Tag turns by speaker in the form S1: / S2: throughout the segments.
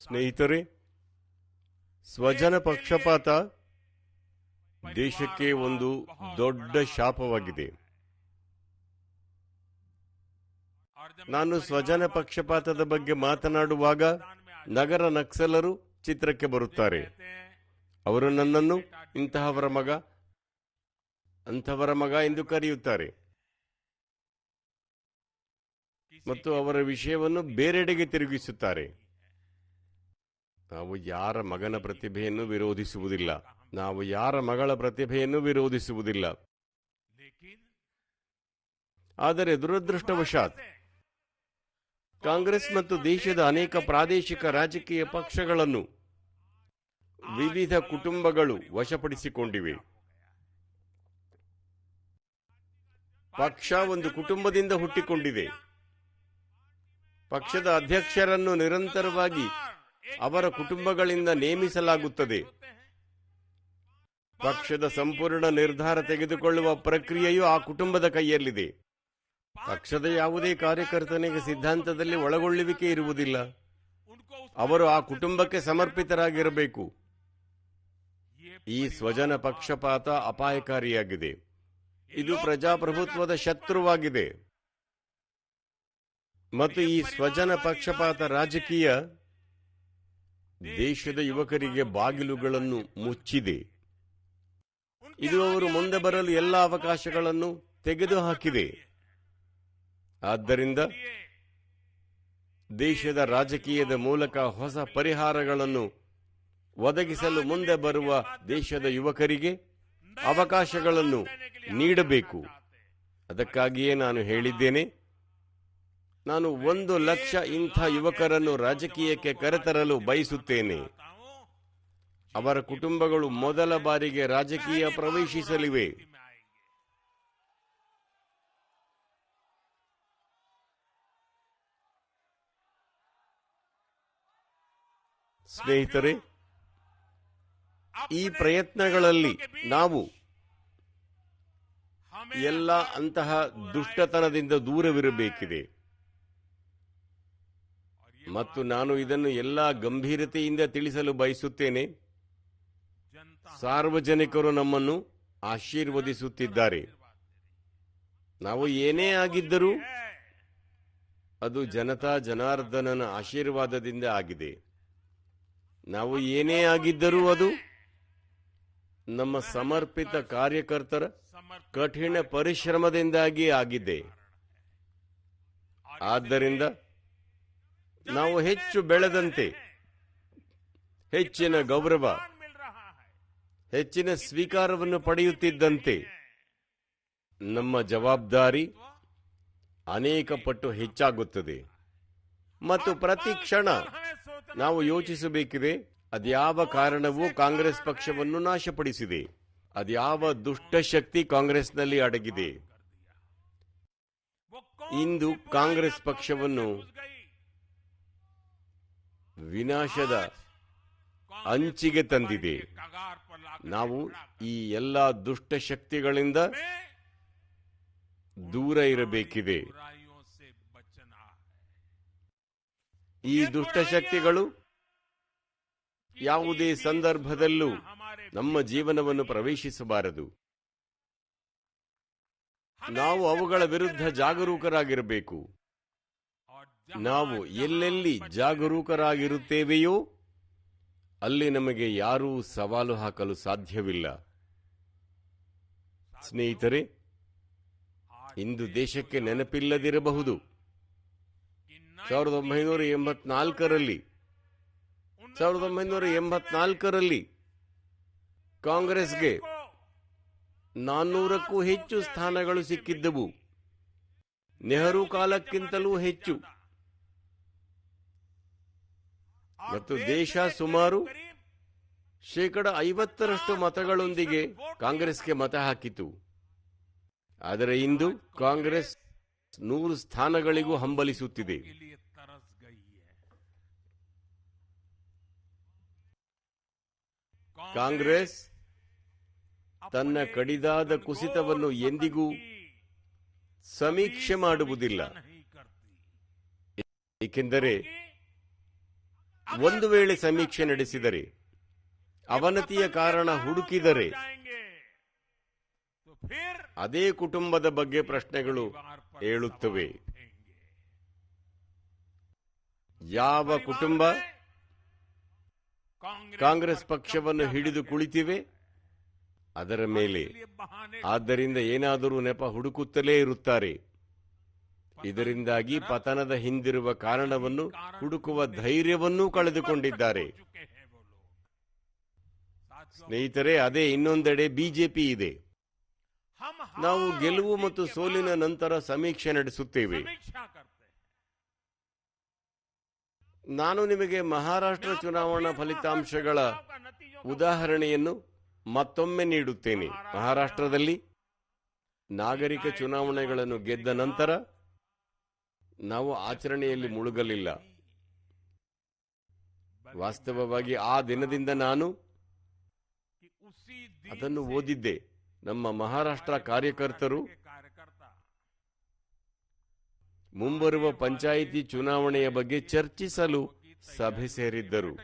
S1: ಸ್ನೇಹಿತರೆ, ಸ್ವಜನ ಪಕ್ಷಪಾತ ದೇಶಕ್ಕೆ ಒಂದು ದೊಡ್ಡ ಶಾಪವಾಗಿದೆ. ನಾನು ಸ್ವಜನ ಪಕ್ಷಪಾತದ ಬಗ್ಗೆ ಮಾತನಾಡುವಾಗ ನಗರ ನಕ್ಸಲರು ಚಿತ್ರಕ್ಕೆ ಬರುತ್ತಾರೆ. ಅವರು ನನ್ನನ್ನು ಇಂತಹವರ ಮಗ, ಅಂಥವರ ಮಗ ಎಂದು ಕರೆಯುತ್ತಾರೆ. ಮತ್ತು ಅವರ ವಿಷಯವನ್ನು ಬೇರೆಡೆಗೆ ತಿರುಗಿಸುತ್ತಾರೆ. ನಾವು ಯಾರ ಮಗನ ಪ್ರತಿಭೆಯನ್ನು ವಿರೋಧಿಸುವುದಿಲ್ಲ. ನಾವು ಯಾರ ಮಗಳ ಪ್ರತಿಭೆಯನ್ನು ವಿರೋಧಿಸುವುದಿಲ್ಲ. ಆದರೆ ದುರದೃಷ್ಟವಶಾತ್ ಕಾಂಗ್ರೆಸ್ ಮತ್ತು ದೇಶದ ಅನೇಕ ಪ್ರಾದೇಶಿಕ ರಾಜಕೀಯ ಪಕ್ಷಗಳನ್ನು ವಿವಿಧ ಕುಟುಂಬಗಳು ವಶಪಡಿಸಿಕೊಂಡಿವೆ. ಪಕ್ಷ ಒಂದು ಕುಟುಂಬದಿಂದ ಹುಟ್ಟಿಕೊಂಡಿದೆ. ಪಕ್ಷದ ಅಧ್ಯಕ್ಷರನ್ನು ನಿರಂತರವಾಗಿ ಅವರ ಕುಟುಂಬಗಳಿಂದ ನೇಮಿಸಲಾಗುತ್ತದೆ. ಪಕ್ಷದ ಸಂಪೂರ್ಣ ನಿರ್ಧಾರ ತೆಗೆದುಕೊಳ್ಳುವ ಪ್ರಕ್ರಿಯೆಯು ಆ ಕುಟುಂಬದ ಕೈಯಲ್ಲಿದೆ. ಪಕ್ಷದ ಯಾವುದೇ ಕಾರ್ಯಕರ್ತನಿಗೆ ಸಿದ್ಧಾಂತದಲ್ಲಿ ಒಳಗೊಳ್ಳುವಿಕೆ ಇರುವುದಿಲ್ಲ. ಅವರು ಆ ಕುಟುಂಬಕ್ಕೆ ಸಮರ್ಪಿತರಾಗಿರಬೇಕು. ಈ ಸ್ವಜನ ಪಕ್ಷಪಾತ ಅಪಾಯಕಾರಿಯಾಗಿದೆ. ಇದು ಪ್ರಜಾಪ್ರಭುತ್ವದ ಶತ್ರುವಾಗಿದೆ. ಮತ್ತು ಈ ಸ್ವಜನ ಪಕ್ಷಪಾತ ರಾಜಕೀಯ ದೇಶದ ಯುವಕರಿಗೆ ಬಾಗಿಲುಗಳನ್ನು ಮುಚ್ಚಿದೆ. ಇದು ಅವರು ಮುಂದೆ ಬರಲು ಎಲ್ಲ ಅವಕಾಶಗಳನ್ನು ತೆಗೆದುಹಾಕಿದೆ. ಆದ್ದರಿಂದ ದೇಶದ ರಾಜಕೀಯದ ಮೂಲಕ ಹೊಸ ಪರಿಹಾರಗಳನ್ನು ಒದಗಿಸಲು ಮುಂದೆ ಬರುವ ದೇಶದ ಯುವಕರಿಗೆ ಅವಕಾಶಗಳನ್ನು ನೀಡಬೇಕು. ಅದಕ್ಕಾಗಿಯೇ ನಾನು ಹೇಳಿದ್ದೇನೆ ನಾನು ಒಂದು ಲಕ್ಷ ಇಂಥ ಯುವಕರನ್ನು ರಾಜಕೀಯಕ್ಕೆ ಕರೆತರಲು ಬಯಸುತ್ತೇನೆ. ಅವರ ಕುಟುಂಬಗಳು ಮೊದಲ ಬಾರಿಗೆ ರಾಜಕೀಯ ಪ್ರವೇಶಿಸಲಿವೆ. ಸ್ನೇಹಿತರೆ, ಈ ಪ್ರಯತ್ನಗಳಲ್ಲಿ ನಾವು ಎಲ್ಲ ಅಂತಹ ದುಷ್ಟತನದಿಂದ ದೂರವಿರಬೇಕಿದೆ. ಮತ್ತು ನಾನು ಇದನ್ನು ಎಲ್ಲಾ ಗಂಭೀರತೆಯಿಂದ ತಿಳಿಸಲು ಬಯಸುತ್ತೇನೆ. ಸಾರ್ವಜನಿಕರು ನಮ್ಮನ್ನು ಆಶೀರ್ವದಿಸುತ್ತಿದ್ದಾರೆ. ನಾವು ಏನೇ ಆಗಿದ್ದರೂ ಅದು ಜನತಾ ಜನಾರ್ದನನ ಆಶೀರ್ವಾದದಿಂದ ಆಗಿದೆ. ನಾವು ಏನೇ ಆಗಿದ್ದರೂ ಅದು ನಮ್ಮ ಸಮರ್ಪಿತ ಕಾರ್ಯಕರ್ತರ ಕಠಿಣ ಪರಿಶ್ರಮದಿಂದಾಗಿ ಆಗಿದೆ. ಆದ್ದರಿಂದ ನಾವು ಹೆಚ್ಚು ಬೆಳೆದಂತೆ, ಹೆಚ್ಚಿನ ಗೌರವ, ಹೆಚ್ಚಿನ ಸ್ವೀಕಾರವನ್ನು ಪಡೆಯುತ್ತಿದ್ದಂತೆ, ನಮ್ಮ ಜವಾಬ್ದಾರಿ ಅನೇಕ ಪಟ್ಟು ಹೆಚ್ಚಾಗುತ್ತದೆ. ಮತ್ತು ಪ್ರತಿ ಕ್ಷಣ ನಾವು ಯೋಚಿಸಬೇಕಿದೆ, ಅದ್ಯಾವ ಕಾರಣವೂ ಕಾಂಗ್ರೆಸ್ ಪಕ್ಷವನ್ನು ನಾಶಪಡಿಸಿದೆ, ಅದ್ಯಾವ ದುಷ್ಟಶಕ್ತಿ ಕಾಂಗ್ರೆಸ್ನಲ್ಲಿ ಅಡಗಿದೆ. ಇಂದು ಕಾಂಗ್ರೆಸ್ ಪಕ್ಷವನ್ನು ವಿನಾಶದ ಅಂಚಿಗೆ ತಂದಿದೆ. ನಾವು ಈ ಎಲ್ಲ ದುಷ್ಟಶಕ್ತಿಗಳಿಂದ ದೂರ ಇರಬೇಕಿದೆ. ಈ ದುಷ್ಟಶಕ್ತಿಗಳು ಯಾವುದೇ ಸಂದರ್ಭದಲ್ಲೂ ನಮ್ಮ ಜೀವನವನ್ನು ಪ್ರವೇಶಿಸಬಾರದು. ನಾವು ಅವುಗಳ ವಿರುದ್ಧ ಜಾಗರೂಕರಾಗಿರಬೇಕು. ನಾವು ಎಲ್ಲೆಲ್ಲಿ ಜಾಗರೂಕರಾಗಿರುತ್ತೇವೆಯೋ, ಅಲ್ಲಿ ನಮಗೆ ಯಾರೂ ಸವಾಲು ಹಾಕಲು ಸಾಧ್ಯವಿಲ್ಲ. ಸ್ನೇಹಿತರೆ, ಇಂದು ದೇಶಕ್ಕೆ ನೆನಪಿಲ್ಲದಿರಬಹುದು. ಸಾವಿರದ ಒಂಬೈನೂರ ಎಂಬತ್ನಾಲ್ಕರಲ್ಲಿ, ಸಾವಿರದ ಒಂಬೈನೂರ ಎಂಬತ್ನಾಲ್ಕರಲ್ಲಿ ಕಾಂಗ್ರೆಸ್ಗೆ ನಾನ್ನೂರಕ್ಕೂ ಹೆಚ್ಚು ಸ್ಥಾನಗಳು ಸಿಕ್ಕಿದ್ದವು. ನೆಹರು ಕಾಲಕ್ಕಿಂತಲೂ ಹೆಚ್ಚು. ಮತ್ತು ದೇಶ ಸುಮಾರು ಶೇಕಡ ಐವತ್ತರಷ್ಟು ಮತಗಳೊಂದಿಗೆ ಕಾಂಗ್ರೆಸ್ಗೆ ಮತ ಹಾಕಿತು. ಆದರೆ ಇಂದು ಕಾಂಗ್ರೆಸ್ ನೂರು ಸ್ಥಾನಗಳಿಗೂ ಹಂಬಲಿಸುತ್ತಿದೆ. ಕಾಂಗ್ರೆಸ್ ತನ್ನ ಕಡಿದಾದ ಕುಸಿತವನ್ನು ಎಂದಿಗೂ ಸಮೀಕ್ಷೆ ಮಾಡುವುದಿಲ್ಲ. ಏಕೆಂದರೆ ಒಂದು ವೇಳೆ ಸಮೀಕ್ಷೆ ನಡೆಸಿದರೆ, ಅವನತಿಯ ಕಾರಣ ಹುಡುಕಿದರೆ, ಅದೇ ಕುಟುಂಬದ ಬಗ್ಗೆ ಪ್ರಶ್ನೆಗಳು
S2: ಹೇಳುತ್ತವೆ
S1: ಯಾವ ಕುಟುಂಬ? ಕಾಂಗ್ರೆಸ್ ಪಕ್ಷವನ್ನು ಹಿಡಿದು ಕುಳಿತಿವೆ. ಅದರ ಮೇಲೆ. ಆದ್ದರಿಂದ ಏನಾದರೂ ನೆಪ ಹುಡುಕುತ್ತಲೇ ಇರುತ್ತಾರೆ. ಇದರಿಂದಾಗಿ ಪತನದ ಹಿಂದಿರುವ ಕಾರಣವನ್ನು ಹುಡುಕುವ ಧೈರ್ಯವನ್ನೂ ಕಳೆದುಕೊಂಡಿದ್ದಾರೆ. ಸ್ನೇಹಿತರೆ, ಅದೇ ಇನ್ನೊಂದೆಡೆ ಬಿಜೆಪಿ ಇದೆ. ನಾವು ಗೆಲುವು ಮತ್ತು ಸೋಲಿನ ನಂತರ ಸಮೀಕ್ಷೆ ನಡೆಸುತ್ತೇವೆ. ನಾನು ನಿಮಗೆ ಮಹಾರಾಷ್ಟ್ರ ಚುನಾವಣಾ ಫಲಿತಾಂಶಗಳ ಉದಾಹರಣೆಯನ್ನು ಮತ್ತೊಮ್ಮೆ ನೀಡುತ್ತೇನೆ. ಮಹಾರಾಷ್ಟ್ರದಲ್ಲಿ ನಾಗರಿಕ ಚುನಾವಣೆಗಳನ್ನು ಗೆದ್ದ ನಂತರ ನಾವು ಆಚರಣೆಯಲ್ಲಿ ಮುಳುಗಲಿಲ್ಲ. ವಾಸ್ತವವಾಗಿ ಆ ದಿನದಿಂದ ನಾನು ಅದನ್ನು ಓದಿದ್ದೆ. ನಮ್ಮ ಮಹಾರಾಷ್ಟ್ರ ಕಾರ್ಯಕರ್ತರು ಮುಂಬರುವ ಪಂಚಾಯಿತಿ ಚುನಾವಣೆಯ ಬಗ್ಗೆ ಚರ್ಚಿಸಲು ಸಭೆ ಸೇರಿದ್ದರು.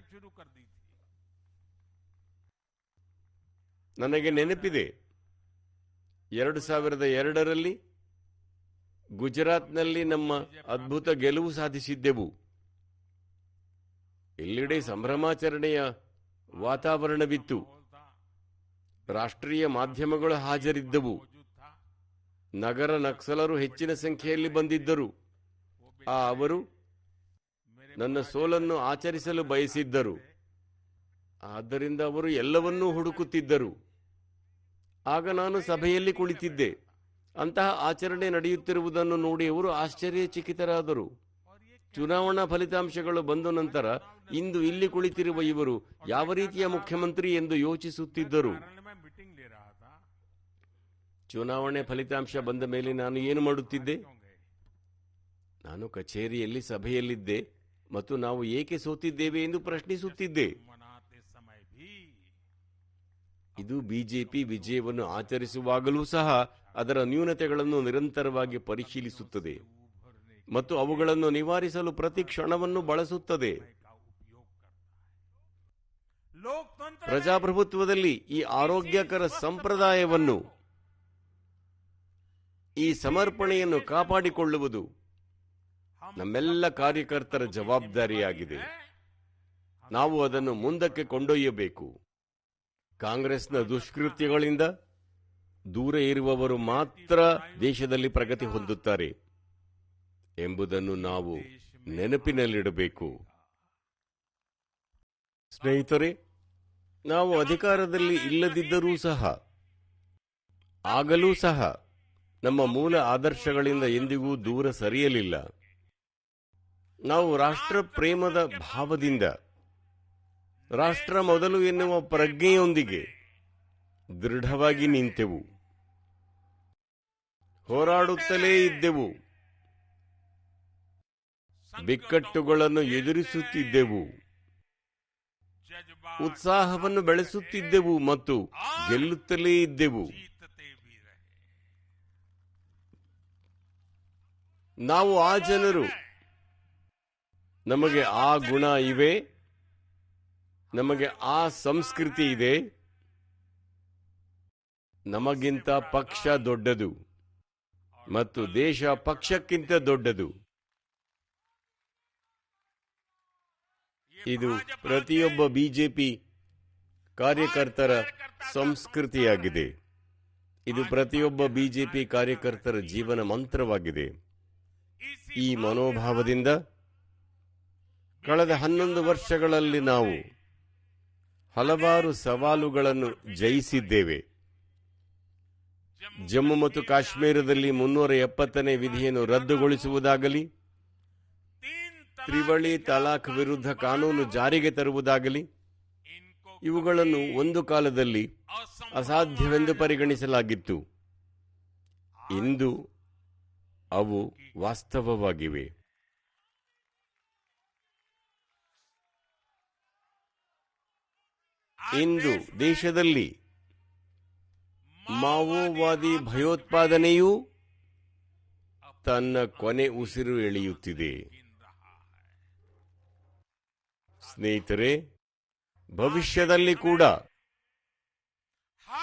S1: ನನಗೆ ನೆನಪಿದೆ. ಎರಡು ಸಾವಿರದ ಎರಡರಲ್ಲಿ ಗುಜರಾತ್ನಲ್ಲಿ ನಮ್ಮ ಅದ್ಭುತ ಗೆಲುವು ಸಾಧಿಸಿದ್ದೆವು. ಎಲ್ಲೆಡೆ ಸಂಭ್ರಮಾಚರಣೆಯ ವಾತಾವರಣವಿತ್ತು. ರಾಷ್ಟ್ರೀಯ ಮಾಧ್ಯಮಗಳು ಹಾಜರಿದ್ದವು. ನಗರ ನಕ್ಸಲರು ಹೆಚ್ಚಿನ ಸಂಖ್ಯೆಯಲ್ಲಿ ಬಂದಿದ್ದರು. ಆ ಅವರು ನನ್ನ ಸೋಲನ್ನು ಆಚರಿಸಲು ಬಯಸಿದ್ದರು. ಆದ್ದರಿಂದ ಅವರು ಎಲ್ಲವನ್ನೂ ಹುಡುಕುತ್ತಿದ್ದರು. ಆಗ ನಾನು ಸಭೆಯಲ್ಲಿ ಕುಳಿತಿದ್ದೆ. ಅಂತಹ ಆಚರಣೆ ನಡೆಯುತ್ತಿರುವುದನ್ನು ನೋಡಿ ಅವರು ಆಶ್ಚರ್ಯಚಕಿತರಾದರು. ಚುನಾವಣಾ ಫಲಿತಾಂಶಗಳು ಬಂದ ನಂತರ ಇಂದು ಇಲ್ಲಿ ಕುಳಿತಿರುವ ಇವರು ಯಾವ ರೀತಿಯ ಮುಖ್ಯಮಂತ್ರಿ ಎಂದು ಯೋಚಿಸುತ್ತಿದ್ದರು? ಚುನಾವಣೆ ಫಲಿತಾಂಶ ಬಂದ ಮೇಲೆ ನಾನು ಏನು ಮಾಡುತ್ತಿದ್ದೆ? ನಾನು ಕಚೇರಿಯಲ್ಲಿ ಸಭೆಯಲ್ಲಿದ್ದೆ ಮತ್ತು ನಾವು ಏಕೆ ಸೋತಿದ್ದೇವೆ ಎಂದು ಪ್ರಶ್ನಿಸುತ್ತಿದ್ದೆ. ಇದು ಬಿಜೆಪಿ ವಿಜಯವನ್ನು ಆಚರಿಸುವಾಗಲೂ ಸಹ ಅದರ ನ್ಯೂನತೆಗಳನ್ನು ನಿರಂತರವಾಗಿ ಪರಿಶೀಲಿಸುತ್ತದೆ ಮತ್ತು ಅವುಗಳನ್ನು ನಿವಾರಿಸಲು ಪ್ರತಿ ಕ್ಷಣವನ್ನು ಬಳಸುತ್ತದೆ. ಪ್ರಜಾಪ್ರಭುತ್ವದಲ್ಲಿ ಈ ಆರೋಗ್ಯಕರ ಸಂಪ್ರದಾಯವನ್ನು, ಈ ಸಮರ್ಪಣೆಯನ್ನು ಕಾಪಾಡಿಕೊಳ್ಳುವುದು ನಮ್ಮೆಲ್ಲ ಕಾರ್ಯಕರ್ತರ ಜವಾಬ್ದಾರಿಯಾಗಿದೆ. ನಾವು ಅದನ್ನು ಮುಂದಕ್ಕೆ ಕೊಂಡೊಯ್ಯಬೇಕು. ಕಾಂಗ್ರೆಸ್ನ ದುಷ್ಕೃತ್ಯಗಳಿಂದ ದೂರ ಇರುವವರು ಮಾತ್ರ ದೇಶದಲ್ಲಿ ಪ್ರಗತಿ ಹೊಂದುತ್ತಾರೆ ಎಂಬುದನ್ನು ನಾವು ನೆನಪಿನಲ್ಲಿಡಬೇಕು. ಸ್ನೇಹಿತರೆ, ನಾವು ಅಧಿಕಾರದಲ್ಲಿ ಇಲ್ಲದಿದ್ದರೂ ಸಹ, ಆಗಲೂ ಸಹ ನಮ್ಮ ಮೂಲ ಆದರ್ಶಗಳಿಂದ ಎಂದಿಗೂ ದೂರ ಸರಿಯಲಿಲ್ಲ. ನಾವು ರಾಷ್ಟ್ರ ಪ್ರೇಮದ ಭಾವದಿಂದ ರಾಷ್ಟ್ರ ಮೊದಲು ಎನ್ನುವ ಪ್ರಜ್ಞೆಯೊಂದಿಗೆ ದೃಢವಾಗಿ ನಿಂತೆವು. ಹೋರಾಡುತ್ತಲೇ ಇದ್ದೆವು. ಬಿಕ್ಕಟ್ಟುಗಳನ್ನು ಎದುರಿಸುತ್ತಿದ್ದೆವು. ಉತ್ಸಾಹವನ್ನು ಬೆಳೆಸುತ್ತಿದ್ದೆವು ಮತ್ತು ಗೆಲ್ಲುತ್ತಲೇ ಇದ್ದೆವು. ನಾವು ಆ ಜನರು. ನಮಗೆ ಆ ಗುಣ ಇವೆ. ನಮಗೆ ಆ ಸಂಸ್ಕೃತಿ ಇದೆ. ನಮಗಿಂತ ಪಕ್ಷ ದೊಡ್ಡದು ಮತ್ತು ದೇಶ ಪಕ್ಷಕ್ಕಿಂತ ದೊಡ್ಡದು. ಇದು ಪ್ರತಿಯೊಬ್ಬ ಬಿಜೆಪಿ ಕಾರ್ಯಕರ್ತರ ಸಂಸ್ಕೃತಿಯಾಗಿದೆ. ಇದು ಪ್ರತಿಯೊಬ್ಬ ಬಿಜೆಪಿ ಕಾರ್ಯಕರ್ತರ ಜೀವನ ಮಂತ್ರವಾಗಿದೆ. ಈ ಮನೋಭಾವದಿಂದ ಕಳೆದ ಹನ್ನೊಂದು ವರ್ಷಗಳಲ್ಲಿ ನಾವು ಹಲವಾರು ಸವಾಲುಗಳನ್ನು ಜಯಿಸಿದ್ದೇವೆ. ಜಮ್ಮು ಮತ್ತು ಕಾಶ್ಮೀರದಲ್ಲಿ ಮುನ್ನೂರ ಎಪ್ಪತ್ತನೇ ವಿಧಿಯನ್ನು ರದ್ದುಗೊಳಿಸುವುದಾಗಲಿ, ತ್ರಿವಳಿ ತಲಾಖ್ ವಿರುದ್ಧ ಕಾನೂನು ಜಾರಿಗೆ ತರುವುದಾಗಲಿ, ಇವುಗಳನ್ನು ಒಂದು ಕಾಲದಲ್ಲಿ ಅಸಾಧ್ಯವೆಂದು ಪರಿಗಣಿಸಲಾಗಿತ್ತು. ಇಂದು ಅವು ವಾಸ್ತವವಾಗಿವೆ. ಇಂದು ದೇಶದಲ್ಲಿ ಮಾವೋವಾದಿ ಭಯೋತ್ಪಾದನೆಯು ತನ್ನ ಕೊನೆ ಉಸಿರು ಎಳೆಯುತ್ತಿದೆ. ಸ್ನೇಹಿತರೆ, ಭವಿಷ್ಯದಲ್ಲಿ ಕೂಡ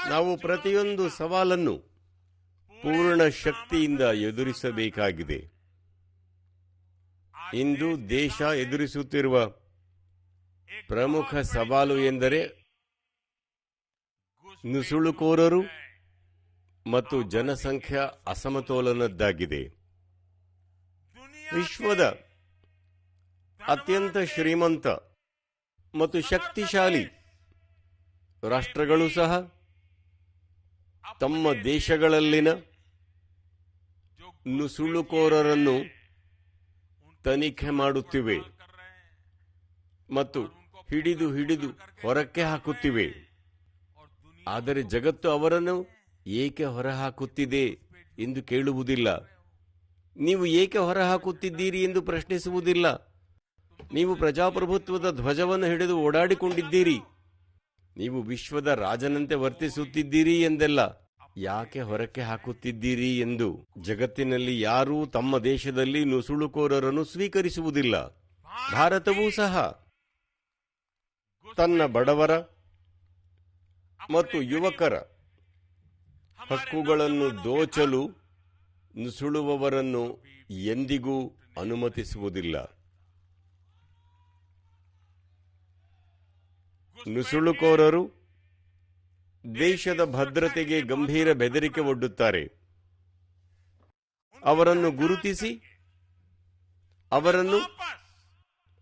S1: ನಾವು ಪ್ರತಿಯೊಂದು ಸವಾಲನ್ನು ಪೂರ್ಣ ಶಕ್ತಿಯಿಂದ ಎದುರಿಸಬೇಕಾಗಿದೆ. ಇಂದು ದೇಶ ಎದುರಿಸುತ್ತಿರುವ ಪ್ರಮುಖ ಸವಾಲು ಎಂದರೆ ನುಸುಳುಕೋರರು ಮತ್ತು ಜನಸಂಖ್ಯಾ ಅಸಮತೋಲನದ್ದಾಗಿದೆ. ವಿಶ್ವದ ಅತ್ಯಂತ ಶ್ರೀಮಂತ ಮತ್ತು ಶಕ್ತಿಶಾಲಿ ರಾಷ್ಟ್ರಗಳು ಸಹ ತಮ್ಮ ದೇಶಗಳಲ್ಲಿನ ನುಸುಳುಕೋರರನ್ನು ತನಿಖೆ ಮಾಡುತ್ತಿವೆ ಮತ್ತು ಹಿಡಿದು ಹಿಡಿದು ಹೊರಕ್ಕೆ ಹಾಕುತ್ತಿವೆ. ಆದರೆ ಜಗತ್ತು ಅವರನ್ನು ಏಕೆ ಹೊರಹಾಕುತ್ತಿದೆ ಎಂದು ಕೇಳುವುದಿಲ್ಲ. ನೀವು ಏಕೆ ಹೊರಹಾಕುತ್ತಿದ್ದೀರಿ ಎಂದು ಪ್ರಶ್ನಿಸುವುದಿಲ್ಲ. ನೀವು ಪ್ರಜಾಪ್ರಭುತ್ವದ ಧ್ವಜವನ್ನು ಹಿಡಿದು ಓಡಾಡಿಕೊಂಡಿದ್ದೀರಿ. ನೀವು ವಿಶ್ವದ ರಾಜನಂತೆ ವರ್ತಿಸುತ್ತಿದ್ದೀರಿ ಎಂದೆಲ್ಲ ಯಾಕೆ ಹೊರಕ್ಕೆ ಹಾಕುತ್ತಿದ್ದೀರಿ ಎಂದು ಜಗತ್ತಿನಲ್ಲಿ ಯಾರೂ ತಮ್ಮ ದೇಶದಲ್ಲಿ ನುಸುಳುಕೋರರನ್ನು ಸ್ವೀಕರಿಸುವುದಿಲ್ಲ. ಭಾರತವೂ ಸಹ ತನ್ನ ಬಡವರ ಮತ್ತು ಯುವಕರ ಹಕ್ಕುಗಳನ್ನು ದೋಚಲು ನುಸುಳುವವರನ್ನು ಎಂದಿಗೂ ಅನುಮತಿಸುವುದಿಲ್ಲ. ನುಸುಳುಕೋರರು ದೇಶದ ಭದ್ರತೆಗೆ ಗಂಭೀರ ಬೆದರಿಕೆ ಒಡ್ಡುತ್ತಾರೆ. ಅವರನ್ನು ಗುರುತಿಸಿ, ಅವರನ್ನು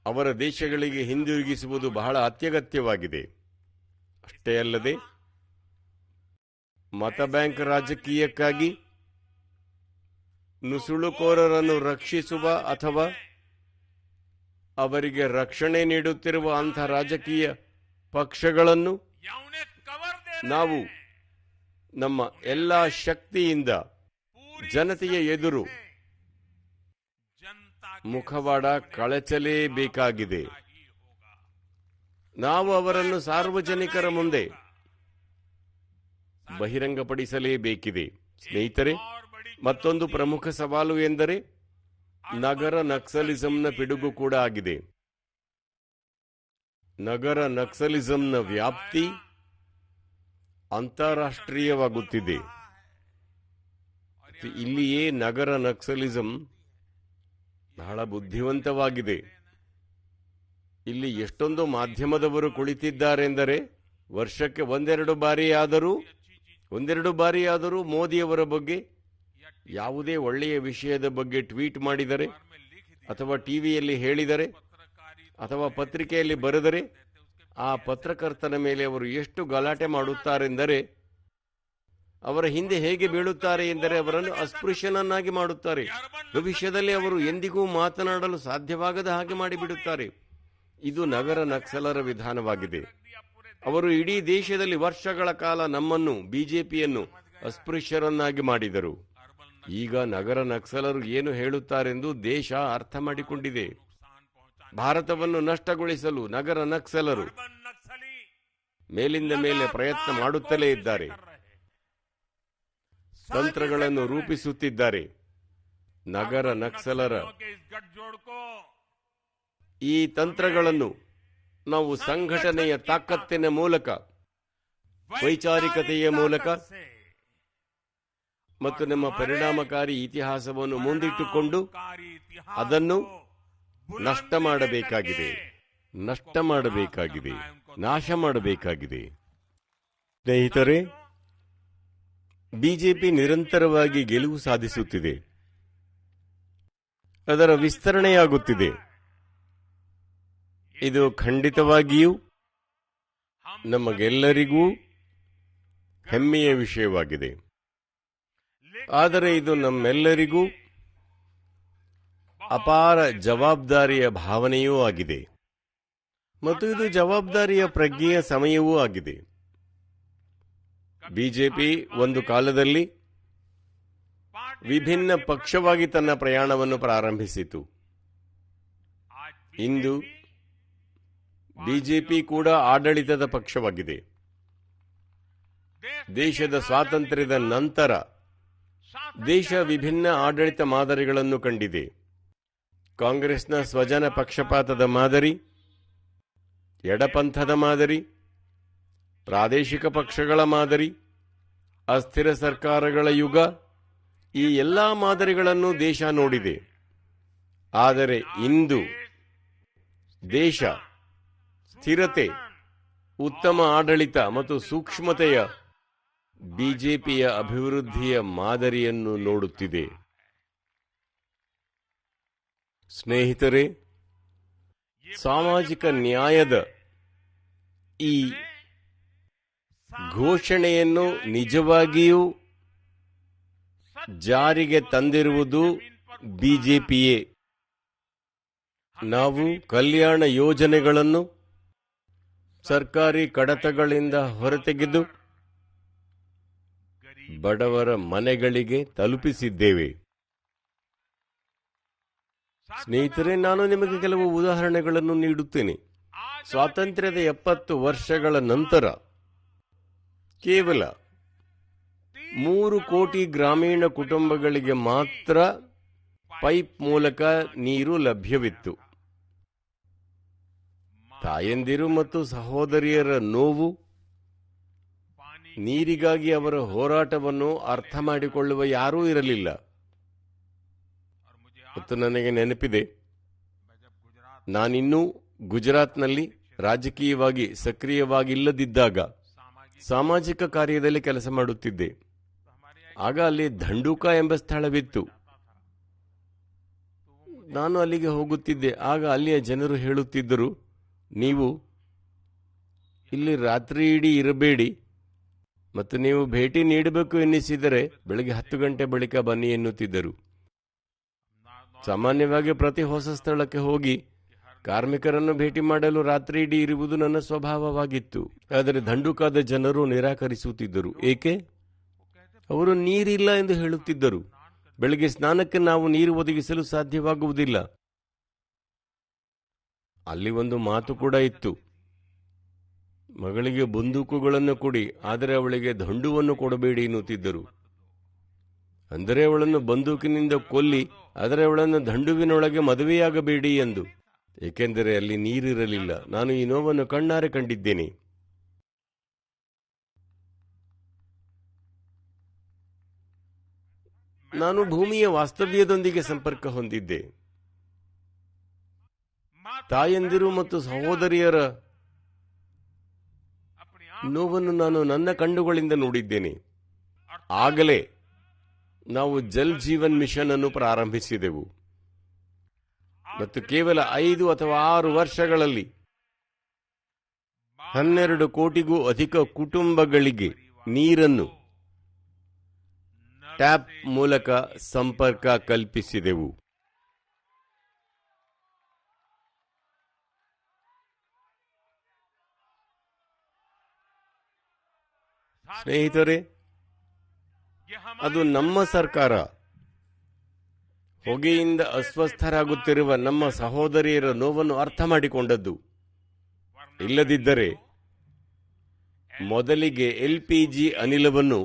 S1: ಅವರ ದೇಶಗಳಿಗೆ ಹಿಂದಿರುಗಿಸುವುದು ಬಹಳ ಅತ್ಯಗತ್ಯವಾಗಿದೆ. ಅಷ್ಟೇ ಅಲ್ಲದೆ ಮತ ಬ್ಯಾಂಕ್ ರಾಜಕೀಯಕ್ಕಾಗಿ ನುಸುಳುಕೋರರನ್ನು ರಕ್ಷಿಸುವ ಅಥವಾ ಅವರಿಗೆ ರಕ್ಷಣೆ ನೀಡುತ್ತಿರುವ ಅಂಥ ರಾಜಕೀಯ ಪಕ್ಷಗಳನ್ನು ನಾವು ನಮ್ಮ ಎಲ್ಲ ಶಕ್ತಿಯಿಂದ ಜನತೆಯ ಎದುರು ಮುಖವಾಡ ಕಳಚಲೇಬೇಕಾಗಿದೆ. ನಾವು ಅವರನ್ನು ಸಾರ್ವಜನಿಕರ ಮುಂದೆ ಬಹಿರಂಗಪಡಿಸಲೇಬೇಕಿದೆ. ಸ್ನೇಹಿತರೆ, ಮತ್ತೊಂದು ಪ್ರಮುಖ ಸವಾಲು ಎಂದರೆ ನಗರ ನಕ್ಸಲಿಸಂನ ಪಿಡುಗು ಕೂಡ ಆಗಿದೆ. ನಗರ ನಕ್ಸಲಿಸಂನ ವ್ಯಾಪ್ತಿ ಅಂತಾರಾಷ್ಟ್ರೀಯವಾಗುತ್ತಿದೆ. ಇಲ್ಲಿಯೇ ನಗರ ನಕ್ಸಲಿಸಂ ಬಹಳ ಬುದ್ಧಿವಂತವಾಗಿದೆ. ಇಲ್ಲಿ ಎಷ್ಟೊಂದು ಮಾಧ್ಯಮದವರು ಕುಳಿತಿದ್ದಾರೆಂದರೆ ವರ್ಷಕ್ಕೆ ಒಂದೆರಡು ಬಾರಿಯಾದರೂ ಒಂದೆರಡು ಬಾರಿಯಾದರೂ ಮೋದಿಯವರ ಬಗ್ಗೆ ಯಾವುದೇ ಒಳ್ಳೆಯ ವಿಷಯದ ಬಗ್ಗೆ ಟ್ವೀಟ್ ಮಾಡಿದರೆ, ಅಥವಾ ಟಿವಿಯಲ್ಲಿ ಹೇಳಿದರೆ, ಅಥವಾ ಪತ್ರಿಕೆಯಲ್ಲಿ ಬರೆದರೆ, ಆ ಪತ್ರಕರ್ತನ ಮೇಲೆ ಅವರು ಎಷ್ಟು ಗಲಾಟೆ ಮಾಡುತ್ತಾರೆಂದರೆ, ಅವರ ಹಿಂದೆ ಹೇಗೆ ಬೀಳುತ್ತಾರೆ ಎಂದರೆ ಅವರನ್ನು ಅಸ್ಪೃಶ್ಯನನ್ನಾಗಿ ಮಾಡುತ್ತಾರೆ. ಭವಿಷ್ಯದಲ್ಲಿ ಅವರು ಎಂದಿಗೂ ಮಾತನಾಡಲು ಸಾಧ್ಯವಾಗದ ಹಾಗೆ ಮಾಡಿಬಿಡುತ್ತಾರೆ. ಇದು ನಗರ ನಕ್ಸಲರ ವಿಧಾನವಾಗಿದೆ. ಅವರು ಇಡೀ ದೇಶದಲ್ಲಿ ವರ್ಷಗಳ ಕಾಲ ನಮ್ಮನ್ನು, ಬಿಜೆಪಿಯನ್ನು ಅಸ್ಪೃಶ್ಯರನ್ನಾಗಿ ಮಾಡಿದರು. ಈಗ ನಗರ ನಕ್ಸಲರು ಏನು ಹೇಳುತ್ತಾರೆಂದು ದೇಶ ಅರ್ಥ ಮಾಡಿಕೊಂಡಿದೆ. ಭಾರತವನ್ನು ನಷ್ಟಗೊಳಿಸಲು ನಗರ ನಕ್ಸಲರು ಮೇಲಿಂದ ಮೇಲೆ ಪ್ರಯತ್ನ ಮಾಡುತ್ತಲೇ ಇದ್ದಾರೆ. ತಂತ್ರಗಳನ್ನು ರೂಪಿಸುತ್ತಿದ್ದಾರೆ. ನಗರ ನಕ್ಸಲರ ಈ ತಂತ್ರಗಳನ್ನು ನಾವು ಸಂಘಟನೆಯ ತಾಕತ್ತಿನ ಮೂಲಕ, ವೈಚಾರಿಕತೆಯ ಮೂಲಕ ಮತ್ತು ನಮ್ಮ ಪರಿಣಾಮಕಾರಿ ಇತಿಹಾಸವನ್ನು ಮುಂದಿಟ್ಟುಕೊಂಡು ಅದನ್ನು ನಷ್ಟ ಮಾಡಬೇಕಾಗಿದೆ. ನಷ್ಟ ಮಾಡಬೇಕಾಗಿದೆ. ನಾಶ ಮಾಡಬೇಕಾಗಿದೆ. ಸ್ನೇಹಿತರೆ, ಬಿಜೆಪಿ ನಿರಂತರವಾಗಿ ಗೆಲುವು ಸಾಧಿಸುತ್ತಿದೆ. ಅದರ ವಿಸ್ತರಣೆಯಾಗುತ್ತಿದೆ. ಇದು ಖಂಡಿತವಾಗಿಯೂ ನಮಗೆಲ್ಲರಿಗೂ ಹೆಮ್ಮೆಯ ವಿಷಯವಾಗಿದೆ. ಆದರೆ ಇದು ನಮ್ಮೆಲ್ಲರಿಗೂ ಅಪಾರ ಜವಾಬ್ದಾರಿಯ ಭಾವನೆಯೂ ಆಗಿದೆ. ಮತ್ತು ಇದು ಜವಾಬ್ದಾರಿಯ ಪ್ರಜ್ಞೆಯ ಸಮಯವೂ ಆಗಿದೆ. ಬಿಜೆಪಿ ಒಂದು ಕಾಲದಲ್ಲಿ ವಿಭಿನ್ನ ಪಕ್ಷವಾಗಿ ತನ್ನ ಪ್ರಯಾಣವನ್ನು ಪ್ರಾರಂಭಿಸಿತು. ಇಂದು ಬಿಜೆಪಿ ಕೂಡ ಆಡಳಿತದ ಪಕ್ಷವಾಗಿದೆ. ದೇಶದ ಸ್ವಾತಂತ್ರ್ಯದ ನಂತರ ದೇಶ ವಿಭಿನ್ನ ಆಡಳಿತ ಮಾದರಿಗಳನ್ನು ಕಂಡಿದೆ. ಕಾಂಗ್ರೆಸ್ನ ಸ್ವಜನ ಪಕ್ಷಪಾತದ ಮಾದರಿ, ಎಡಪಂಥದ ಮಾದರಿ, ಪ್ರಾದೇಶಿಕ ಪಕ್ಷಗಳ ಮಾದರಿ, ಅಸ್ಥಿರ ಸರ್ಕಾರಗಳ ಯುಗ, ಈ ಎಲ್ಲ ಮಾದರಿಗಳನ್ನು ದೇಶ ನೋಡಿದೆ. ಆದರೆ ಇಂದು ದೇಶ ಸ್ಥಿರತೆ, ಉತ್ತಮ ಆಡಳಿತ ಮತ್ತು ಸೂಕ್ಷ್ಮತೆಯ ಬಿಜೆಪಿಯ ಅಭಿವೃದ್ಧಿಯ ಮಾದರಿಯನ್ನು ನೋಡುತ್ತಿದೆ. ಸ್ನೇಹಿತರೆ, ಸಾಮಾಜಿಕ ನ್ಯಾಯದ ಈ ಘೋಷಣೆಯನ್ನು ನಿಜವಾಗಿಯೂ ಜಾರಿಗೆ ತಂದಿರುವುದು ಬಿಜೆಪಿಯೇ. ನಾವು ಕಲ್ಯಾಣ ಯೋಜನೆಗಳನ್ನು ಸರ್ಕಾರಿ ಕಡತಗಳಿಂದ ಹೊರತೆಗೆದು ಬಡವರ ಮನೆಗಳಿಗೆ ತಲುಪಿಸಿದ್ದೇವೆ. ಸ್ನೇಹಿತರೆ, ನಾನು ನಿಮಗೆ ಕೆಲವು ಉದಾಹರಣೆಗಳನ್ನು ನೀಡುತ್ತೇನೆ. ಸ್ವಾತಂತ್ರ್ಯದ ಎಪ್ಪತ್ತು ವರ್ಷಗಳ ನಂತರ ಕೇವಲ ಮೂರು ಕೋಟಿ ಗ್ರಾಮೀಣ ಕುಟುಂಬಗಳಿಗೆ ಮಾತ್ರ ಪೈಪ್ ಮೂಲಕ ನೀರು ಲಭ್ಯವಿತ್ತು. ತಾಯಂದಿರು ಮತ್ತು ಸಹೋದರಿಯರ ನೋವು, ನೀರಿಗಾಗಿ ಅವರ ಹೋರಾಟವನ್ನು ಅರ್ಥ ಮಾಡಿಕೊಳ್ಳುವ ಯಾರೂ ಇರಲಿಲ್ಲ. ಮತ್ತು ನನಗೆ ನೆನಪಿದೆ, ನಾನಿನ್ನೂ ಗುಜರಾತ್ನಲ್ಲಿ ರಾಜಕೀಯವಾಗಿ ಸಕ್ರಿಯವಾಗಿಲ್ಲದಿದ್ದಾಗ ಸಾಮಾಜಿಕ ಕಾರ್ಯದಲ್ಲಿ ಕೆಲಸ ಮಾಡುತ್ತಿದ್ದೆ. ಆಗ ಅಲ್ಲಿ ಧಂಡೂಕ ಎಂಬ ಸ್ಥಳವಿತ್ತು. ನಾನು ಅಲ್ಲಿಗೆ ಹೋಗುತ್ತಿದ್ದೆ. ಆಗ ಅಲ್ಲಿಯ ಜನರು ಹೇಳುತ್ತಿದ್ದರು ನೀವು ಇಲ್ಲಿ ರಾತ್ರಿ ಇಡೀ ಇರಬೇಡಿ ಮತ್ತು ನೀವು ಭೇಟಿ ನೀಡಬೇಕು ಎನ್ನಿಸಿದರೆ ಬೆಳಗ್ಗೆ ಹತ್ತು ಗಂಟೆ ಬಳಿಕ ಬನ್ನಿ ಎನ್ನುತ್ತಿದ್ದರು. ಸಾಮಾನ್ಯವಾಗಿ ಪ್ರತಿ ಹೊಸ ಸ್ಥಳಕ್ಕೆ ಹೋಗಿ ಕಾರ್ಮಿಕರನ್ನು ಭೇಟಿ ಮಾಡಲು ರಾತ್ರಿ ಇಡೀ ಇರುವುದು ನನ್ನ ಸ್ವಭಾವವಾಗಿತ್ತು. ಆದರೆ ದಂಡುಕಾದ ಜನರು ನಿರಾಕರಿಸುತ್ತಿದ್ದರು. ಏಕೆ? ಅವರು ನೀರಿಲ್ಲ ಎಂದು ಹೇಳುತ್ತಿದ್ದರು. ಬೆಳಗ್ಗೆ ಸ್ನಾನಕ್ಕೆ ನಾವು ನೀರು ಒದಗಿಸಲು ಸಾಧ್ಯವಾಗುವುದಿಲ್ಲ. ಅಲ್ಲಿ ಒಂದು ಮಾತು ಕೂಡ ಇತ್ತು. ಮಗಳಿಗೆ ಬಂದೂಕುಗಳನ್ನು ಕೊಡಿ, ಆದರೆ ಅವಳಿಗೆ ದಂಡುವನ್ನು ಕೊಡಬೇಡಿ ಎನ್ನುತ್ತಿದ್ದರು. ಅಂದರೆ ಅವಳನ್ನು ಬಂದೂಕಿನಿಂದ ಕೊಲ್ಲಿ, ಆದರೆ ಅವಳನ್ನು ದಂಡುವಿನೊಳಗೆ ಮದುವೆಯಾಗಬೇಡಿ ಎಂದು. ಏಕೆಂದರೆ ಅಲ್ಲಿ ನೀರಿರಲಿಲ್ಲ. ನಾನು ಈ ನೋವನ್ನು ಕಣ್ಣಾರೆ ಕಂಡಿದ್ದೇನೆ. ನಾನು ಭೂಮಿಯ ವಾಸ್ತವ್ಯದೊಂದಿಗೆ ಸಂಪರ್ಕ ಹೊಂದಿದ್ದೆ. ತಾಯಂದಿರು ಮತ್ತು ಸಹೋದರಿಯರ ನೋವನ್ನು ನಾನು ನನ್ನ ಕಣ್ಣುಗಳಿಂದ ನೋಡಿದ್ದೇನೆ. ಆಗಲೇ ನಾವು ಜಲ್ ಜೀವನ್ ಮಿಷನ್ ಅನ್ನು ಪ್ರಾರಂಭಿಸಿದೆವು. ಮತ್ತು ಕೇವಲ ಐದು ಅಥವಾ ಆರು ವರ್ಷಗಳಲ್ಲಿ ಹನ್ನೆರಡು ಕೋಟಿಗೂ ಅಧಿಕ ಕುಟುಂಬಗಳಿಗೆ ನೀರನ್ನು ಟ್ಯಾಪ್ ಮೂಲಕ ಸಂಪರ್ಕ ಕಲ್ಪಿಸಿದೆವು. ಸ್ನೇಹಿತರೆ, ಅದು ನಮ್ಮ ಸರ್ಕಾರ. ಹೊಗೆಯಿಂದ ಅಸ್ವಸ್ಥರಾಗುತ್ತಿರುವ ನಮ್ಮ ಸಹೋದರಿಯರ ನೋವನ್ನು ಅರ್ಥ ಮಾಡಿಕೊಂಡದ್ದು. ಇಲ್ಲದಿದ್ದರೆ ಮೊದಲಿಗೆ ಎಲ್ ಪಿ ಜಿ ಅನಿಲವನ್ನು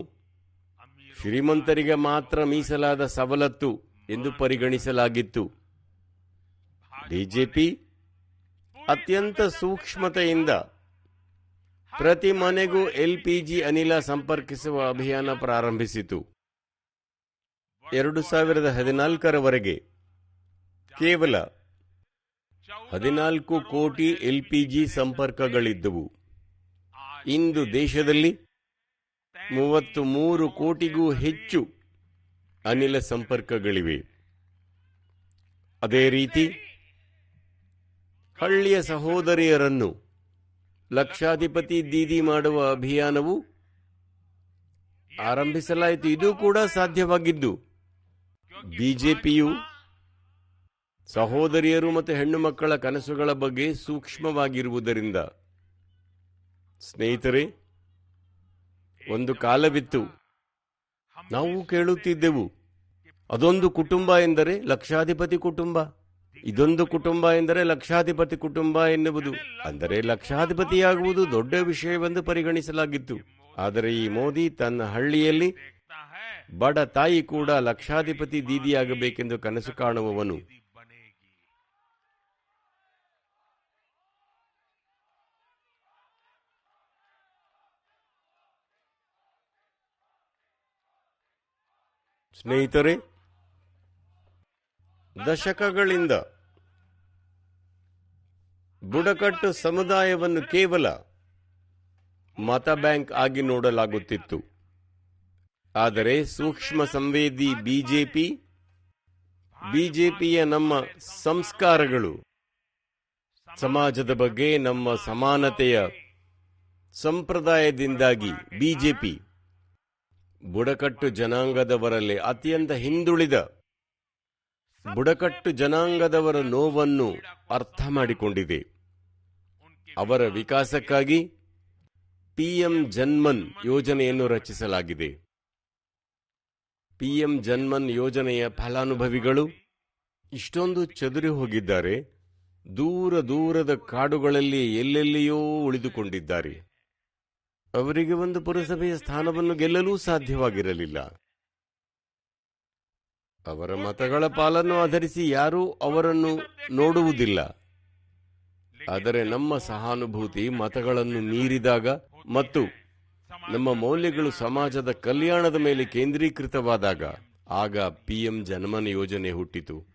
S1: ಶ್ರೀಮಂತರಿಗೆ ಮಾತ್ರ ಮೀಸಲಾದ ಸವಲತ್ತು ಎಂದು ಪರಿಗಣಿಸಲಾಗಿತ್ತು. ಬಿಜೆಪಿ ಅತ್ಯಂತ ಸೂಕ್ಷ್ಮತೆಯಿಂದ ಪ್ರತಿ ಮನೆಗೂ ಎಲ್ಪಿಜಿ ಅನಿಲ ಸಂಪರ್ಕಿಸುವ ಅಭಿಯಾನ ಪ್ರಾರಂಭಿಸಿತು. ಎರಡು ಸಾವಿರದ ಹದಿನಾಲ್ಕರವರೆಗೆ ಕೇವಲ ಹದಿನಾಲ್ಕು ಕೋಟಿ ಎಲ್ಪಿಜಿ ಸಂಪರ್ಕಗಳಿದ್ದವು. ಇಂದು ದೇಶದಲ್ಲಿ ಮೂವತ್ತು ಮೂರು ಕೋಟಿಗೂ ಹೆಚ್ಚು ಅನಿಲ ಸಂಪರ್ಕಗಳಿವೆ. ಅದೇ ರೀತಿ ಹಳ್ಳಿಯ ಸಹೋದರಿಯರನ್ನು ಲಕ್ಷಾಧಿಪತಿ ದೀದಿ ಮಾಡುವ ಅಭಿಯಾನವು ಆರಂಭಿಸಲಾಯಿತು. ಇದು ಕೂಡ ಸಾಧ್ಯವಾಗಿದ್ದು, ಬಿಜೆಪಿಯು ಸಹೋದರಿಯರು ಮತ್ತು ಹೆಣ್ಣು ಮಕ್ಕಳ ಕನಸುಗಳ ಬಗ್ಗೆ ಸೂಕ್ಷ್ಮವಾಗಿರುವುದರಿಂದ, ಸ್ನೇಹಿತರೆ, ಒಂದು ಕಾಲವಿತ್ತು. ನಾವು ಕೇಳುತ್ತಿದ್ದೆವು, ಅದೊಂದು ಕುಟುಂಬ ಎಂದರೆ ಲಕ್ಷಾಧಿಪತಿ ಕುಟುಂಬ. ಇದೊಂದು ಕುಟುಂಬ ಎಂದರೆ ಲಕ್ಷಾಧಿಪತಿ ಕುಟುಂಬ ಎನ್ನುವುದು. ಅಂದರೆ ಲಕ್ಷಾಧಿಪತಿಯಾಗುವುದು ದೊಡ್ಡ ವಿಷಯವೆಂದು ಪರಿಗಣಿಸಲಾಗಿತ್ತು. ಆದರೆ ಈ ಮೋದಿ ತನ್ನ ಹಳ್ಳಿಯಲ್ಲಿ ಬಡ ತಾಯಿ ಕೂಡ ಲಕ್ಷಾಧಿಪತಿ ದೀದಿಯಾಗಬೇಕೆಂದು ಕನಸು ಕಾಣುವವನು. ಸ್ನೇಹಿತರೆ, ದಶಕಗಳಿಂದ ಬುಡಕಟ್ಟು ಸಮುದಾಯವನ್ನು ಕೇವಲ ಮತ ಬ್ಯಾಂಕ್ ಆಗಿ ನೋಡಲಾಗುತ್ತಿತ್ತು. ಆದರೆ ಸೂಕ್ಷ್ಮ ಸಂವೇದಿ ಬಿಜೆಪಿ, ಬಿಜೆಪಿಯ ನಮ್ಮ ಸಂಸ್ಕಾರಗಳು, ಸಮಾಜದ ಬಗ್ಗೆ ನಮ್ಮ ಸಮಾನತೆಯ ಸಂಪ್ರದಾಯದಿಂದಾಗಿ ಬಿಜೆಪಿ ಬುಡಕಟ್ಟು ಜನಾಂಗದವರಲ್ಲಿ ಅತ್ಯಂತ ಹಿಂದುಳಿದ ಬುಡಕಟ್ಟು ಜನಾಂಗದವರ ನೋವನ್ನು ಅರ್ಥ ಮಾಡಿಕೊಂಡಿದೆ. ಅವರ ವಿಕಾಸಕ್ಕಾಗಿ ಪಿಎಂ ಜನ್ಮನ್ ಯೋಜನೆಯನ್ನು ರಚಿಸಲಾಗಿದೆ. ಪಿಎಂ ಜನ್ಮನ್ ಯೋಜನೆಯ ಫಲಾನುಭವಿಗಳು ಇಷ್ಟೊಂದು ಚದುರಿ ಹೋಗಿದ್ದಾರೆ. ದೂರ ದೂರದ ಕಾಡುಗಳಲ್ಲಿ ಎಲ್ಲೆಲ್ಲಿಯೋ ಉಳಿದುಕೊಂಡಿದ್ದಾರೆ. ಅವರಿಗೆ ಒಂದು ಪುರಸಭೆಯ ಸ್ಥಾನವನ್ನು ಗೆಲ್ಲಲೂ ಸಾಧ್ಯವಾಗಿರಲಿಲ್ಲ. ಅವರ ಮತಗಳ ಪಾಲನ್ನು ಆಧರಿಸಿ ಯಾರೂ ಅವರನ್ನು ನೋಡುವುದಿಲ್ಲ. ಆದರೆ ನಮ್ಮ ಸಹಾನುಭೂತಿ ಮತಗಳನ್ನು ಮೀರಿದಾಗ ಮತ್ತು ನಮ್ಮ ಮೌಲ್ಯಗಳು ಸಮಾಜದ ಕಲ್ಯಾಣದ ಮೇಲೆ ಕೇಂದ್ರೀಕೃತವಾದಾಗ ಆಗ ಪಿಎಂ ಜನಮನ ಯೋಜನೆ ಹುಟ್ಟಿತು.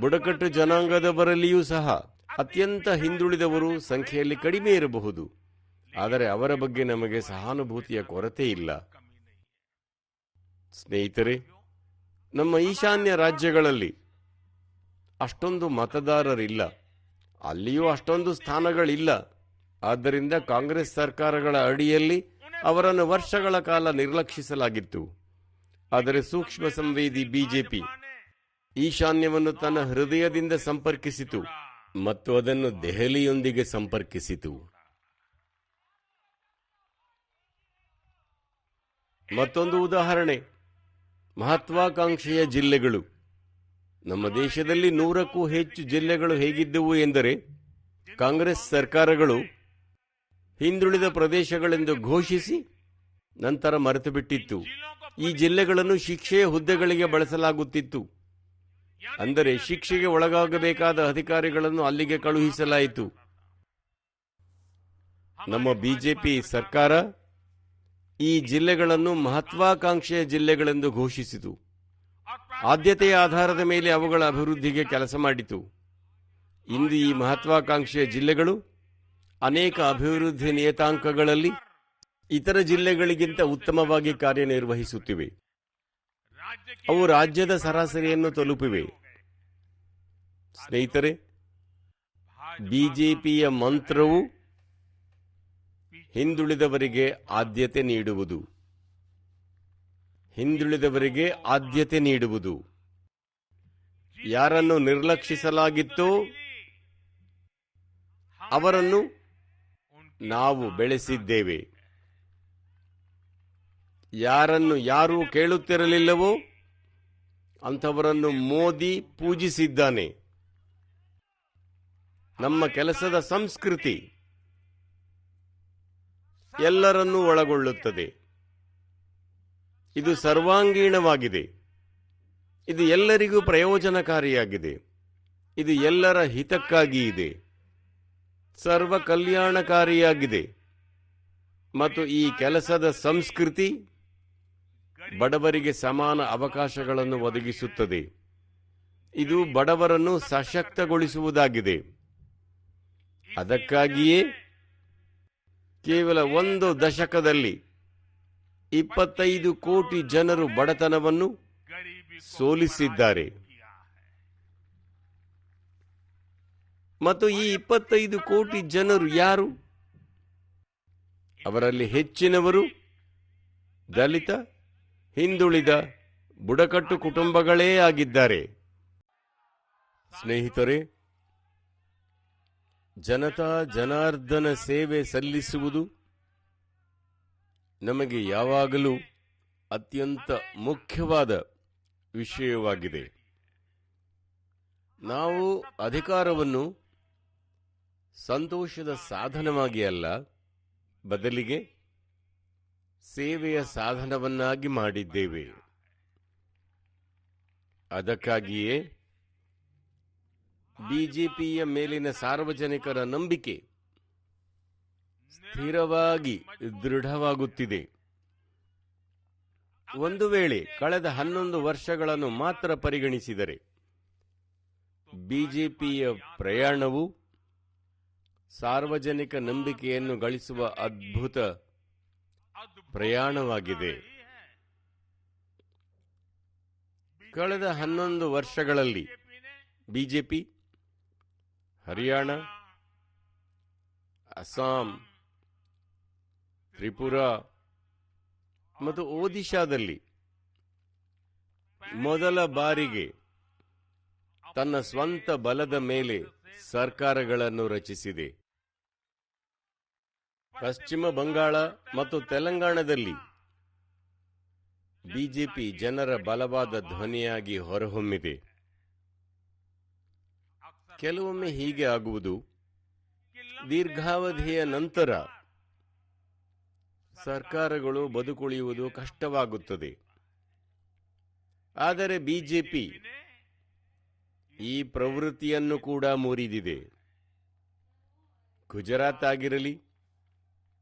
S1: ಬುಡಕಟ್ಟು ಜನಾಂಗದವರಲ್ಲಿಯೂ ಸಹ ಅತ್ಯಂತ ಹಿಂದುಳಿದವರು ಸಂಖ್ಯೆಯಲ್ಲಿ ಕಡಿಮೆ ಇರಬಹುದು. ಆದರೆ ಅವರ ಬಗ್ಗೆ ನಮಗೆ ಸಹಾನುಭೂತಿಯ ಕೊರತೆ ಇಲ್ಲ. ಸ್ನೇಹಿತರೆ, ನಮ್ಮ ಈಶಾನ್ಯ ರಾಜ್ಯಗಳಲ್ಲಿ ಅಷ್ಟೊಂದು ಮತದಾರರಿಲ್ಲ. ಅಲ್ಲಿಯೂ ಅಷ್ಟೊಂದು ಸ್ಥಾನಗಳಿಲ್ಲ. ಆದ್ದರಿಂದ ಕಾಂಗ್ರೆಸ್ ಸರ್ಕಾರಗಳ ಅಡಿಯಲ್ಲಿ ಅವರನ್ನು ವರ್ಷಗಳ ಕಾಲ ನಿರ್ಲಕ್ಷಿಸಲಾಗಿತ್ತು. ಆದರೆ ಸೂಕ್ಷ್ಮ ಸಂವೇದಿ ಬಿಜೆಪಿ ಈಶಾನ್ಯವನ್ನು ತನ್ನ ಹೃದಯದಿಂದ ಸಂಪರ್ಕಿಸಿತು ಮತ್ತು ಅದನ್ನು ದೆಹಲಿಯೊಂದಿಗೆ ಸಂಪರ್ಕಿಸಿತು. ಮತ್ತೊಂದು ಉದಾಹರಣೆ, ಮಹತ್ವಾಕಾಂಕ್ಷೆಯ ಜಿಲ್ಲೆಗಳು. ನಮ್ಮ ದೇಶದಲ್ಲಿ ನೂರಕ್ಕೂ ಹೆಚ್ಚು ಜಿಲ್ಲೆಗಳು ಹೇಗಿದ್ದವು ಎಂದರೆ ಕಾಂಗ್ರೆಸ್ ಸರ್ಕಾರಗಳು ಹಿಂದುಳಿದ ಪ್ರದೇಶಗಳೆಂದು ಘೋಷಿಸಿ ನಂತರ ಮರೆತು ಬಿಟ್ಟಿತ್ತು ಈ ಜಿಲ್ಲೆಗಳನ್ನು ಶಿಕ್ಷೆಯ ಹುದ್ದೆಗಳಿಗೆ ಬಳಸಲಾಗುತ್ತಿತ್ತು. ಅಂದರೆ ಶಿಕ್ಷೆಗೆ ಒಳಗಾಗಬೇಕಾದ ಅಧಿಕಾರಿಗಳನ್ನು ಅಲ್ಲಿಗೆ ಕಳುಹಿಸಲಾಯಿತು. ನಮ್ಮ ಬಿಜೆಪಿ ಸರ್ಕಾರ ಈ ಜಿಲ್ಲೆಗಳನ್ನು ಮಹತ್ವಾಕಾಂಕ್ಷೆಯ ಜಿಲ್ಲೆಗಳೆಂದು ಘೋಷಿಸಿತು. ಆದ್ಯತೆಯ ಆಧಾರದ ಮೇಲೆ ಅವುಗಳ ಅಭಿವೃದ್ಧಿಗೆ ಕೆಲಸ ಮಾಡಿತು. ಇಂದು ಈ ಮಹತ್ವಾಕಾಂಕ್ಷೆಯ ಜಿಲ್ಲೆಗಳು, ಅನೇಕ ಅಭಿವೃದ್ಧಿ ನಿಯತಾಂಕಗಳಲ್ಲಿ ಇತರ ಜಿಲ್ಲೆಗಳಿಗಿಂತ ಉತ್ತಮವಾಗಿ ಕಾರ್ಯನಿರ್ವಹಿಸುತ್ತಿವೆ. ಅವು ರಾಜ್ಯದ ಸರಾಸರಿಯನ್ನು ತಲುಪಿವೆ. ಸ್ನೇಹಿತರೆ, ಬಿಜೆಪಿಯ ಮಂತ್ರವು ಹಿಂದುಳಿದವರಿಗೆ ಆದ್ಯತೆ ನೀಡುವುದು. ಹಿಂದುಳಿದವರಿಗೆ ಆದ್ಯತೆ ನೀಡುವುದು. ಯಾರನ್ನು ನಿರ್ಲಕ್ಷಿಸಲಾಗಿತ್ತೋ ಅವರನ್ನು ನಾವು ಬೆಳೆಸಿದ್ದೇವೆ. ಯಾರನ್ನು ಯಾರೂ ಕೇಳುತ್ತಿರಲಿಲ್ಲವೋ ಅಂಥವರನ್ನು ಮೋದಿ ಪೂಜಿಸಿದ್ದಾನೆ. ನಮ್ಮ ಕೆಲಸದ ಸಂಸ್ಕೃತಿ ಎಲ್ಲರನ್ನೂ ಒಳಗೊಳ್ಳುತ್ತದೆ. ಇದು ಸರ್ವಾಂಗೀಣವಾಗಿದೆ. ಇದು ಎಲ್ಲರಿಗೂ ಪ್ರಯೋಜನಕಾರಿಯಾಗಿದೆ. ಇದು ಎಲ್ಲರ ಹಿತಕ್ಕಾಗಿ ಇದೆ. ಸರ್ವ ಕಲ್ಯಾಣಕಾರಿಯಾಗಿದೆ. ಮತ್ತು ಈ ಕೆಲಸದ ಸಂಸ್ಕೃತಿ ಬಡವರಿಗೆ ಸಮಾನ ಅವಕಾಶಗಳನ್ನು ಒದಗಿಸುತ್ತದೆ. ಇದು ಬಡವರನ್ನು ಸಶಕ್ತಗೊಳಿಸುವುದಾಗಿದೆ. ಅದಕ್ಕಾಗಿಯೇ ಕೇವಲ ಒಂದು ದಶಕದಲ್ಲಿ ಇಪ್ಪತ್ತೈದು ಕೋಟಿ ಜನರು ಬಡತನವನ್ನು ಸೋಲಿಸಿದ್ದಾರೆ. ಮತ್ತು ಈ ಇಪ್ಪತ್ತೈದು ಕೋಟಿ ಜನರು ಯಾರು? ಅವರಲ್ಲಿ ಹೆಚ್ಚಿನವರು ದಲಿತ, ಹಿಂದುಳಿದ, ಬುಡಕಟ್ಟು ಕುಟುಂಬಗಳೇ ಆಗಿದ್ದಾರೆ. ಸ್ನೇಹಿತರೆ, ಜನತಾ ಜನಾರ್ದನ ಸೇವೆ ಸಲ್ಲಿಸುವುದು ನಮಗೆ ಯಾವಾಗಲೂ ಅತ್ಯಂತ ಮುಖ್ಯವಾದ ವಿಷಯವಾಗಿದೆ. ನಾವು ಅಧಿಕಾರವನ್ನು ಸಂತೋಷದ ಸಾಧನವಾಗಿ ಅಲ್ಲ, ಬದಲಿಗೆ ಸೇವೆಯ ಸಾಧನವನ್ನಾಗಿ ಮಾಡಿದ್ದೇವೆ. ಅದಕ್ಕಾಗಿಯೇ ಬಿಜೆಪಿಯ ಮೇಲಿನ ಸಾರ್ವಜನಿಕರ ನಂಬಿಕೆ ಸ್ಥಿರವಾಗಿ ದೃಢವಾಗುತ್ತಿದೆ. ಒಂದು ವೇಳೆ ಕಳೆದ ಹನ್ನೊಂದು ವರ್ಷಗಳನ್ನು ಮಾತ್ರ ಪರಿಗಣಿಸಿದರೆ ಬಿಜೆಪಿಯ ಪ್ರಯಾಣವು ಸಾರ್ವಜನಿಕ ನಂಬಿಕೆಯನ್ನು ಗಳಿಸುವ ಅದ್ಭುತ ಪ್ರಯಾಣವಾಗಿದೆ. ಕಳೆದ ಹನ್ನೊಂದು ವರ್ಷಗಳಲ್ಲಿ ಬಿಜೆಪಿ, ಹರಿಯಾಣ, ಅಸ್ಸಾಂ ತ್ರಿಪುರ ಮತ್ತು ಒಡಿಶಾದಲ್ಲಿ ಮೊದಲ ಬಾರಿಗೆ ತನ್ನ ಸ್ವಂತ ಬಲದ ಮೇಲೆ ಸರ್ಕಾರಗಳನ್ನು ರಚಿಸಿದೆ. ಪಶ್ಚಿಮ ಬಂಗಾಳ ಮತ್ತು ತೆಲಂಗಾಣದಲ್ಲಿ ಬಿಜೆಪಿ ಜನರ ಬಲವಾದ ಧ್ವನಿಯಾಗಿ ಹೊರಹೊಮ್ಮಿದೆ. ಕೆಲವೊಮ್ಮೆ ಹೀಗೆ ಆಗುವುದು. ದೀರ್ಘಾವಧಿಯ ನಂತರ ಸರ್ಕಾರಗಳು ಬದುಕುಳಿಯುವುದು ಕಷ್ಟವಾಗುತ್ತದೆ. ಆದರೆ ಬಿಜೆಪಿ ಈ ಪ್ರವೃತ್ತಿಯನ್ನು ಕೂಡ ಮುರಿದಿದೆ. ಗುಜರಾತ್ ಆಗಿರಲಿ,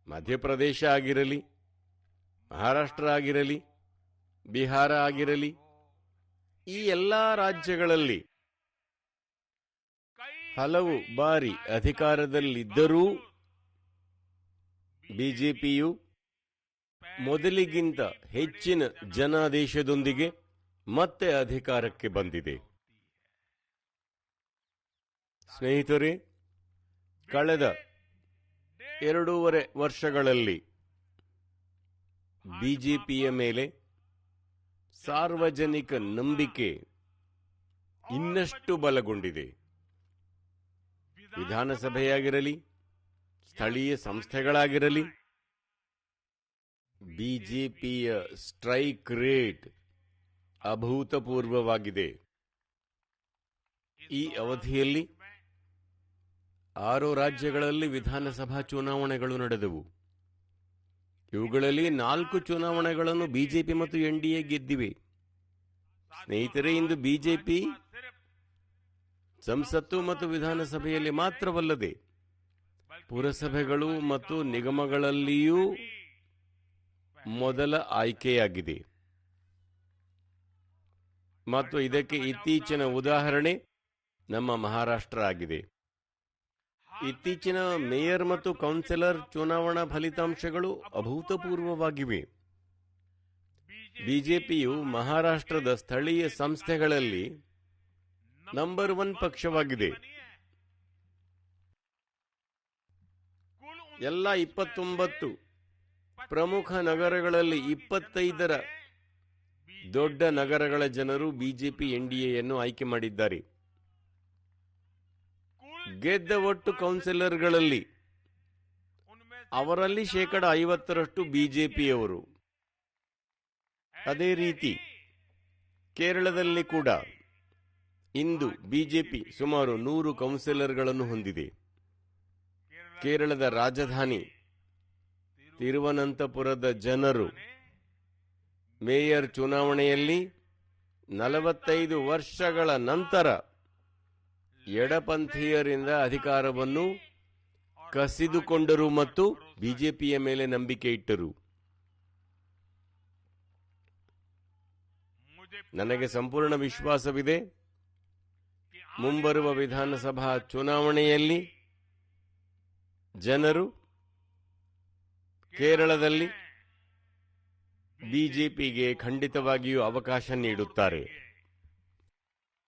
S1: ಮಧ್ಯಪ್ರದೇಶ ಆಗಿರಲಿ, ಮಹಾರಾಷ್ಟ್ರ ಆಗಿರಲಿ, ಬಿಹಾರ ಆಗಿರಲಿ, ಈ ಎಲ್ಲ ರಾಜ್ಯಗಳಲ್ಲಿ ಹಲವು ಬಾರಿ ಅಧಿಕಾರದಲ್ಲಿದ್ದರೂ ಬಿಜೆಪಿಯು ಮೊದಲಿಗಿಂತ ಹೆಚ್ಚಿನ ಜನಾದೇಶದೊಂದಿಗೆ ಮತ್ತೆ ಅಧಿಕಾರಕ್ಕೆ ಬಂದಿದೆ. ಸ್ನೇಹಿತರೆ, ಕಳೆದ ಎರಡೂವರೆ ವರ್ಷಗಳಲ್ಲಿ ಬಿಜೆಪಿಯ ಮೇಲೆ ಸಾರ್ವಜನಿಕ ನಂಬಿಕೆ ಇನ್ನಷ್ಟು ಬಲಗೊಂಡಿದೆ. ವಿಧಾನಸಭೆಯಾಗಿರಲಿ, ಸ್ಥಳೀಯ ಸಂಸ್ಥೆಗಳಾಗಿರಲಿ ಬಿಜೆಪಿಯ ಸ್ಟ್ರೈಕ್ ರೇಟ್ ಅಭೂತಪೂರ್ವವಾಗಿದೆ. ಈ ಅವಧಿಯಲ್ಲಿ ಆರು ರಾಜ್ಯಗಳಲ್ಲಿ ವಿಧಾನಸಭಾ ಚುನಾವಣೆಗಳು ನಡೆದವು. ಇವುಗಳಲ್ಲಿ ನಾಲ್ಕು ಚುನಾವಣೆಗಳನ್ನು ಬಿಜೆಪಿ ಮತ್ತು ಎನ್ಡಿಎ ಗೆದ್ದಿವೆ. ಸ್ನೇಹಿತರೆ, ಇಂದು ಬಿಜೆಪಿ ಸಂಸತ್ತು ಮತ್ತು ವಿಧಾನಸಭೆಯಲ್ಲಿ ಮಾತ್ರವಲ್ಲದೆ ಪುರಸಭೆಗಳು ಮತ್ತು ನಿಗಮಗಳಲ್ಲಿಯೂ ಮೊದಲ ಆಯ್ಕೆಯಾಗಿದೆ. ಮತ್ತು ಇದಕ್ಕೆ ಇತ್ತೀಚಿನ ಉದಾಹರಣೆ ನಮ್ಮ ಮಹಾರಾಷ್ಟ್ರ ಆಗಿದೆ. ಇತ್ತೀಚಿನ ಮೇಯರ್ ಮತ್ತು ಕೌನ್ಸಿಲರ್ ಚುನಾವಣಾ ಫಲಿತಾಂಶಗಳು ಅಭೂತಪೂರ್ವವಾಗಿವೆ. ಬಿಜೆಪಿಯು ಮಹಾರಾಷ್ಟ್ರದ ಸ್ಥಳೀಯ ಸಂಸ್ಥೆಗಳಲ್ಲಿ ನಂಬರ್ ಒನ್ ಪಕ್ಷವಾಗಿದೆ. ಎಲ್ಲ ಇಪ್ಪತ್ತೊಂಬತ್ತು ಪ್ರಮುಖ ನಗರಗಳಲ್ಲಿ ಇಪ್ಪತ್ತೈದರ ದೊಡ್ಡ ನಗರಗಳ ಜನರು ಬಿಜೆಪಿ ಎನ್ ಆಯ್ಕೆ ಮಾಡಿದ್ದಾರೆ. ಗೆದ್ದ ಒಟ್ಟು ಕೌನ್ಸಿಲರ್ಗಳಲ್ಲಿ ಅವರಲ್ಲಿ ಶೇಕಡ ಐವತ್ತರಷ್ಟು ಬಿಜೆಪಿಯವರು. ಅದೇ ರೀತಿ ಕೇರಳದಲ್ಲಿ ಕೂಡ ಇಂದು ಬಿಜೆಪಿ ಸುಮಾರು ನೂರು ಕೌನ್ಸಿಲರ್ಗಳನ್ನು ಹೊಂದಿದೆ. ಕೇರಳದ ರಾಜಧಾನಿ ತಿರುವನಂತಪುರದ ಜನರು ಮೇಯರ್ ಚುನಾವಣೆಯಲ್ಲಿ ನಲವತ್ತೈದು ವರ್ಷಗಳ ನಂತರ ಎಡಪಂಥೀಯರಿಂದ ಅಧಿಕಾರವನ್ನು ಕಸಿದುಕೊಂಡರು ಮತ್ತು ಬಿಜೆಪಿಯ ಮೇಲೆ ನಂಬಿಕೆ ಇಟ್ಟರು. ನನಗೆ ಸಂಪೂರ್ಣ ವಿಶ್ವಾಸವಿದೆ. ಮುಂಬರುವ ವಿಧಾನಸಭಾ ಚುನಾವಣೆಯಲ್ಲಿ ಜನರು ಕೇರಳದಲ್ಲಿ ಬಿಜೆಪಿಗೆ ಖಂಡಿತವಾಗಿಯೂ ಅವಕಾಶ ನೀಡುತ್ತಾರೆ.